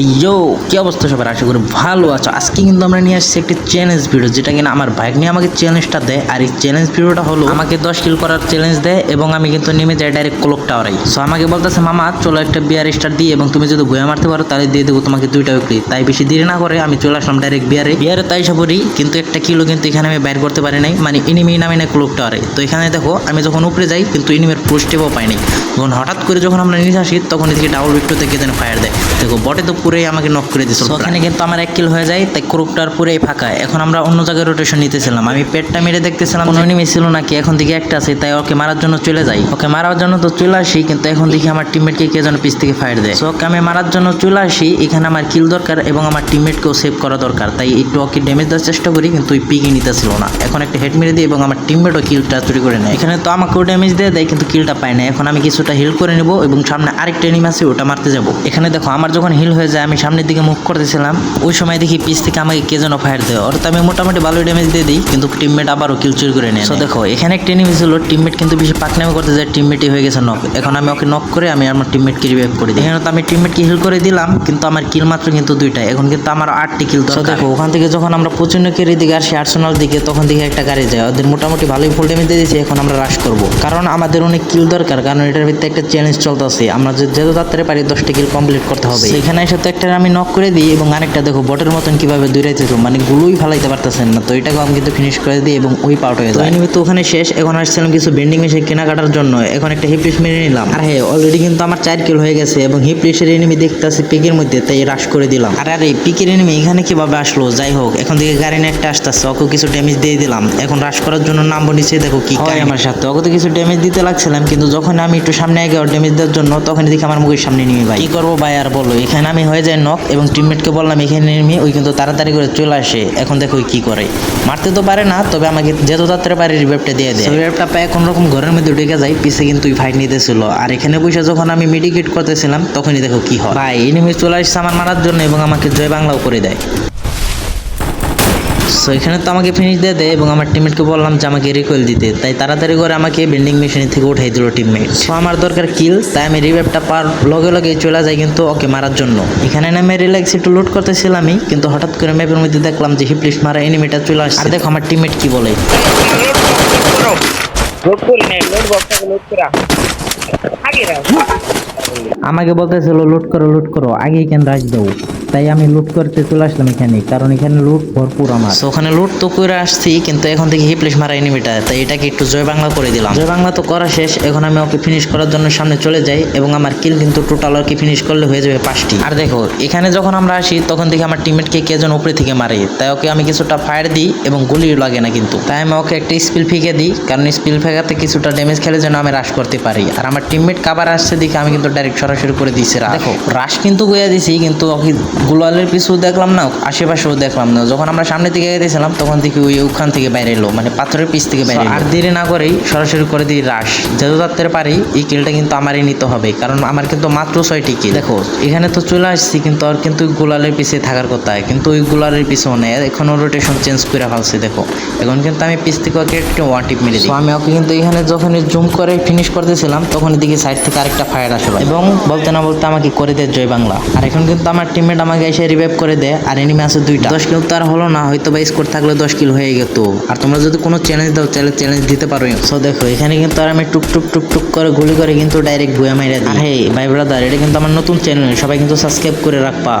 E ইয়ো কি অবস্থা সবার? আশা করি ভালো আছো। আজকে কিন্তু আমরা নিয়ে আসছি একটি চ্যালেঞ্জ ভিডিও যেটা কিনা আমার বাইক নিয়ে আমাকে চ্যালেঞ্জটা দেয়। আর এই চ্যালেঞ্জ ভিডিওটা হলো, আমাকে দশ কিল করার চ্যালেঞ্জ দেয় এবং আমি কিন্তু নেমে যাই ডাইরেক্ট ক্লোক টাওয়ারে সো আমাকে বলতেছে, মামা, চলো একটা বিয়ার স্টার দিয়ে এবং তুমি যদি বইয়া মারতে পারো, তাহলে দিয়ে দেবো তোমাকে দুইটা উইকলি তাই বেশি দেরি না করে আমি চলে আসলাম ডাইরেক্ট বিয়ারে বিয়ারে তাই সবরই কিন্তু একটা কিলো কিন্তু এখানে আমি বাইর করতে পারি নাই। মানে ইনিমি নামে না ক্লক টাওয়ারে তো এখানে দেখো, আমি যখন উপরে যাই, কিন্তু ইনিমের পোস্টেও পাইনি যখন হঠাৎ করে যখন আমরা নিচে আসি, তখন এদিকে ডাবল বিক্টো থেকে যেন ফায়ার দেয়। দেখো বটে তো পুরোই আমাকে নক করে দিয়েছিল ওখানে কিন্তু আমার এক কিল হয়ে যায় তাই ক্রুপটার পুরোই ফাঁকা। এখন আমরা অন্য জায়গায় রোটেশন নিতেছিলাম। আমি পেটটা মেরে দেখতেছিলাম কোনো এনিমি ছিল নাকি এখন দিকে একটা আছে তাই ওকে মারার জন্য চলে যাই। ওকে মারার জন্য তো চলে আসি কিন্তু এখন দেখি আমার টিমমেটকে কে যেন পিছ থেকে ফায়ার দেয়। সো ওকে আমি মারার জন্য চলে আসি এখানে আমার কিল দরকার এবং আমার টিমমেটকেও সেভ করা দরকার। তাই একটু ওকে ড্যামেজ দেওয়ার চেষ্টা করি কিন্তু ওই পিকে নিতেছিল না। এখন একটা হেড মেরে দিই এবং আমার টিমমেটও কিলটা চুরি করে নেয়। এখানে তো আমাকেও ড্যামেজ দিয়ে দেয় কিন্তু কিলটা পায় না। এখন আমি কিছুটা হিল করে নেব এবং সামনে আরেকটা এনিমি আছে ওটা মারতে যাব। এখানে দেখো আমার যখন হিল হয়ে যায় আমি সামনের দিকে মুভ করতেছিলাম ওই সময় দেখি পিস থেকে আমাকে কে যেন ফায়ার দেয়। অর্থাৎ আমি মোটামুটি ভালো ড্যামেজ দিয়ে দিই কিন্তু টিমমেট আবারও কিল চুরি করে নেয় দেখো এখানে একটা এনিমি ছিল টিমমেট কিন্তু বেশি পাকনামি করতে যায় টিমমেটই হয়ে গেছে নক এখন আমি ওকে নক করে আমি আমার টিমমেটকে রিভাইভ করে দিই। এখানে তো আমি টিমমেটকে হিল করে দিলাম কিন্তু আমার কিল মাত্র কিন্তু দুইটা এখন কিন্তু আমার আটটি কিল তো দেখো ওখান থেকে যখন আমরা পচুনকের দিকে আসি আর্সেনাল দিকে তখন দেখি একটা গাড়ি যায়। ওদের মোটামুটি ভালোই ফুল ড্যামেজ দিয়ে দিয়েছি এখন আমরা রাশ করব। কারণ আমাদের অনেক কিল দরকার কারণ এটার ভিতরে একটা চ্যালেঞ্জ চলতেছে। আমরা যে যত তাড়াতাড়ি পারি দশটা কিল কমপ্লিট করতে হবে। সেখানে এসে তো একটা আমি নক করে দিই এবং আরেকটা দেখো বটের মতন কীভাবে দূরাইতে মানে গুলোই ফালাইতে পারতেছেন না। তো এটাকে আমি কিন্তু ফিনিশ করে দিই এবং ওই পাউট হয়ে যায়। তো ওখানে শেষ। এখন আসছিলাম কিছু বেন্ডিং মেশিন কেনাকাটার জন্য। এখন একটা হিপ লিস্ট মেরে নিলাম। আর হ্যাঁ অলরেডি কিন্তু আমার চার কিল হয়ে গেছে এবং হিপ লিস্টের এনিমি দেখতেছি পিকের মধ্যে তাই রাশ করে দিলাম। আর আরে পিকের এনিমি এখানে কীভাবে আসলো? যাই হোক এখন থেকে গাড়ি নিয়ে একটা আসতেছে ওকে কিছু ড্যামেজ দিয়ে দিলাম। এখন রাশ করার জন্য নামবো নিচে দেখো কি হয় আমার সাথে। ওকে তো কিছু ড্যামেজ দিতে লাগছিলাম কিন্তু যখন আমি একটু সামনে আগে ড্যামেজ দেওয়ার জন্য তখন দেখি আমার মুখের সামনে নিয়ে ভাই। কি করব ভাই আর বলো এখানে আমি হয়ে যাই নক এবং টিমমেটকে বললাম এখানে নেমে ওই কিন্তু তাড়াতাড়ি করে চলে আসে। এখন দেখো কি করে। মারতে তো পারে না তবে আমাকে যেত তাড়াতাড়ি পারে রিভাইভটা দিয়ে দেয়। রিভাইভটা পায় কোনো রকম ঘরের মধ্যে ঢুকে যায় পিছে কিন্তু ফাইট নিতেছিল। আর এখানে বসে যখন আমি মেডিকেট করতেছিলাম তখনই দেখো কি হয়। ভাই এনিমি চলে আসছে আমার মারার জন্য এবং আমাকে জয় বাংলাও করে দেয়। সো এখানে তো আমাকে ফিনিশ দিয়ে দেয় এবং আমার টিমমেটকে বললাম যে আমাকে রিকোয়েল দিতে। তাই তাড়াতাড়ি করে আমাকে বেন্ডিং মেশিন থেকে উঠাই দিল টিমমেট সো আমার দরকার কিল তাই আমি রিভাইভটা পার লগে লগে চলে যাই কিন্তু ওকে মারার জন্য। এখানে নামে রিল্যাক্স একটু লুট করতেছিলামই কিন্তু হঠাৎ করে ম্যাপের মধ্যে দেখলাম যে হিপলিশ মারা এনিমিটা চলে আসছে। আর দেখো আমার টিমমেট কি বলে। লোড লোড লোড করা আগে রাখ। আমাকে বলতেছিল লুট করো লুট করো। আগেই কেন রাজ দেবো তাই আমি লুট করতে চলে আসলাম এখানে কারণ এখানে লুট ভরপুর আমার। ওখানে লুট তো করে আসছি কিন্তু এখন থেকে হিপলিশ মারা এনিমিটা তাই এটাকে একটু জয় বাংলা করে দিলাম। জয় বাংলা তো করা শেষ এখন আমি ওকে ফিনিশ করার জন্য সামনে চলে যাই এবং আমার কিল কিন্তু টোটাল ওকে ফিনিশ করলে হয়ে যাবে পাঁচটি। আর দেখো এখানে যখন আমরা আসি তখন দেখি আমার টিমমেটকে কে যেন উপরে থেকে মারে তাই ওকে আমি কিছুটা ফায়ার দিই এবং গুলি লাগে না কিন্তু। তাই আমি ওকে একটা স্পিল ফিকে দিই কারণ স্পিল ফেকাতে কিছুটা ড্যামেজ খেলে যেন আমি রাশ করতে পারি। আর আমার টিমমেট কাবার আসছে দেখে আমি কিন্তু ডাইরেক্ট সরাসরি করে দিয়েছি। দেখো রাশ কিন্তু গইয়া দিছি কিন্তু ওকে গুলালের পিছু দেখলাম না আশেপাশেও দেখলাম না। যখন আমরা সামনে থেকে গেছিলাম তখন দেখি ওই ওখান থেকে বাইরে এলো মানে পাথরের পিছ থেকে বাইরে আর দেরি না করেই সরাসরি করে দিই রাশ যত তাড়াতাড়ি পারি এই কিলটা কিন্তু আমারই নিতে হবে কারণ আমার কিন্তু মাত্র ছয়টি কিল। দেখো এখানে তো চলে আসছি কিন্তু আর কিন্তু গোলালের পিছে থাকার কথা। কিন্তু ওই গোলালের পিছনে নেই এখনও রোটেশন চেঞ্জ করে ফেলছে দেখো। এখন কিন্তু আমি পিছ থেকে ওকে একটু ওয়ান টিপ মেরে দিই। আমি ওকে কিন্তু এখানে যখন জুম করে ফিনিশ করতেছিলাম তখন দিকে সাইড থেকে আরেকটা ফায়ার আসলো। এবং বলতে না বলতে আমাকে করে দেয় জয় বাংলা। আর এখন কিন্তু আমার টিমমেট আমাকে এসে রিভাইভ করে দেয় আর এনিমি আছে দুইটা। দশ কিলো আর হলো না হয়তো বা স্কোর থাকলে দশ কিলো হয়ে গেত। আর তোমরা যদি কোনো চ্যালেঞ্জ দাও, তাহলে চ্যালেঞ্জ দিতে পারো। সো দেখো, এখানে কিন্তু আর আমি টুক টুক টুক টুক করে গুলি করে কিন্তু ডাইরেক্ট বুয়া মাইরা দিই। হ্যাঁ ভাই ব্রাদার এটা কিন্তু আমার নতুন চ্যানেল সবাই কিন্তু সাবস্ক্রাইব করে রাখবা।